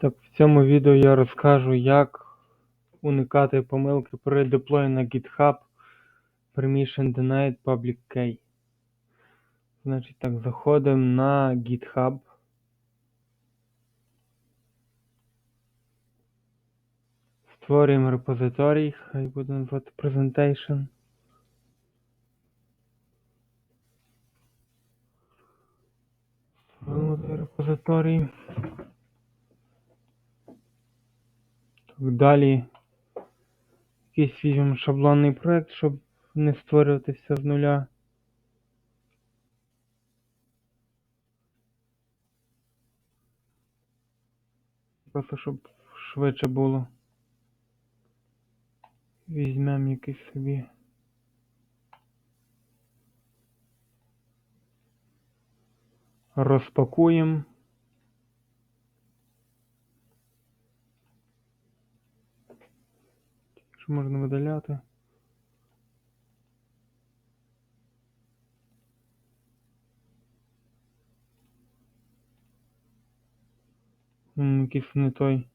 Так, в цьому відео я розкажу, як уникати помилки при деплої на GitHub Permission Denied Public Key. Значить так, заходимо на GitHub. Створюємо репозиторій, хай буде назвати Presentation. Створимо репозиторій. Так, далі якийсь візьмемо шаблонний проект, щоб не створювати все з нуля. Просто щоб швидше було. Візьмемо якийсь собі. Розпакуємо. Що можна видаляти? Якийсь не той.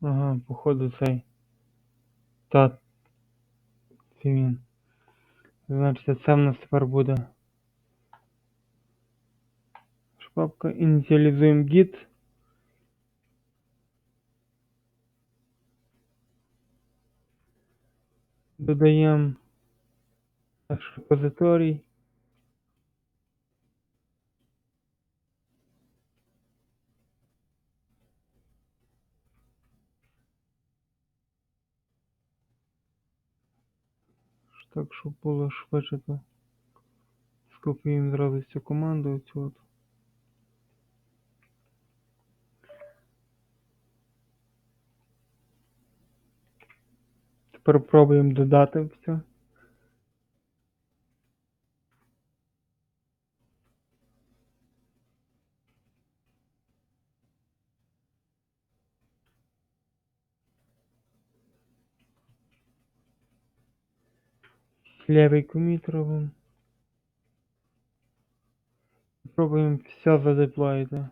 Ага, походу цей. Та. Це він. Значить, це в нас тепер буде. Шпапка. Ініціалізуємо git. Додаємо наш репозиторій. Так, щоб було швидше, скопіюємо зразу цю команду. оцю от. Тепер пробуємо додати все. Левий коміт робимо. Пробуємо все задеплоїти.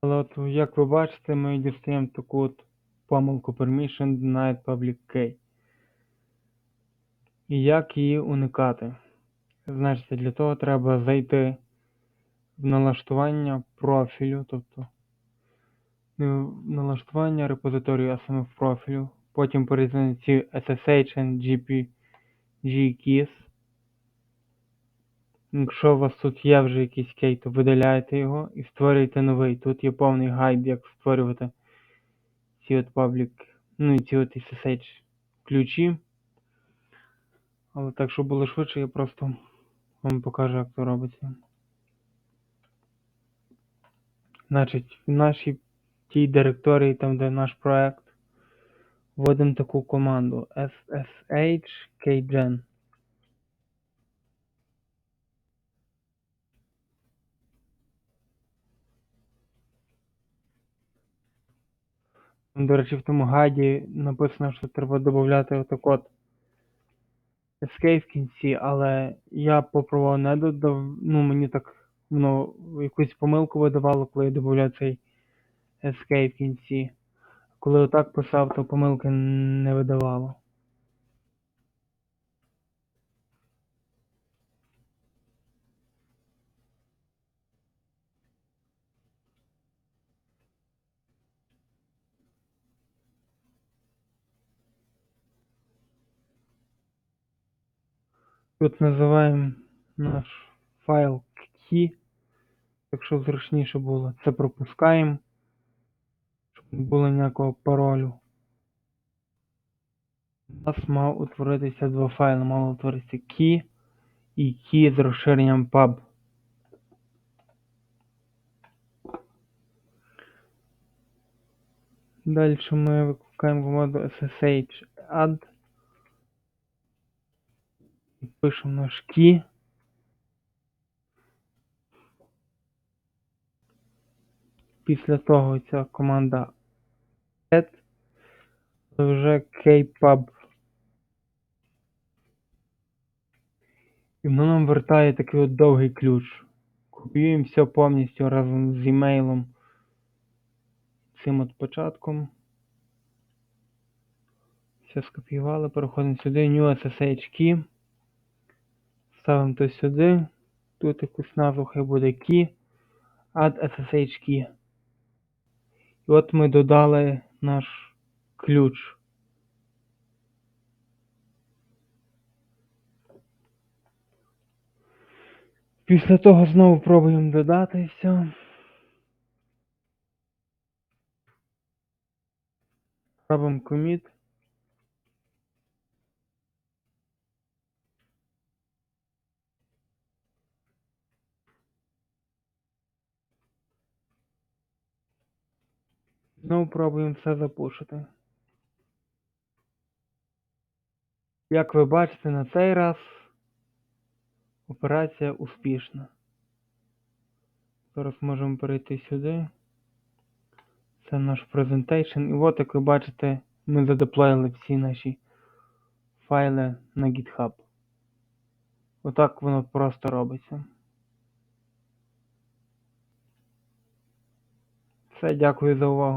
Але от як ви бачите, ми дістаємо таку от помилку Permission Denied Public Key. І як її уникати? Значить, для того треба зайти в налаштування профілю, тобто не в налаштування репозиторію, а саме в профілю. Потім перейти на ці SSH and GPG keys. Якщо у вас тут є вже якийсь кей, то видаляєте його і створюєте новий. Тут є повний гайд, як створювати ці от паблік, ну і ці от SSH ключі. Але так, щоб було швидше, я просто вам покажу, як це робиться. Значить, в нашій тій директорії, там де наш проект, вводимо таку команду ssh kgen. До речі, в тому гайді написано, що треба додати отак от escape в кінці, але я попробував не додав, ну мені так воно якусь помилку видавало, коли я додавав цей escape в кінці. Коли отак писав, то помилки не видавало. Тут називаємо наш файл key, якщо зручніше було. Це пропускаємо, не було ніякого паролю. У нас мав утворитися два файли. Мав утворитися key і key з розширенням pub. Далі ми викликаємо команду ssh add. І Пишемо наш key. після того ця команда це вже kpub. І воно нам вертає такий от довгий ключ. Копіюємо все повністю разом з імейлом. Цим от початком. Все скопіювали, переходимо сюди, New SSH key. Ставимо то сюди. Тут якусь назву хай буде key. Add SSH key. І от ми додали наш ключ. Після того знову пробуємо додати все. Робимо commit. Знову пробуємо все запушити. Як ви бачите, на цей раз операція успішна. Зараз можемо перейти сюди. Це наш презентейшн. І от, як ви бачите, ми задеплоїли всі наші файли на GitHub. Отак воно просто робиться. Все, дякую за увагу.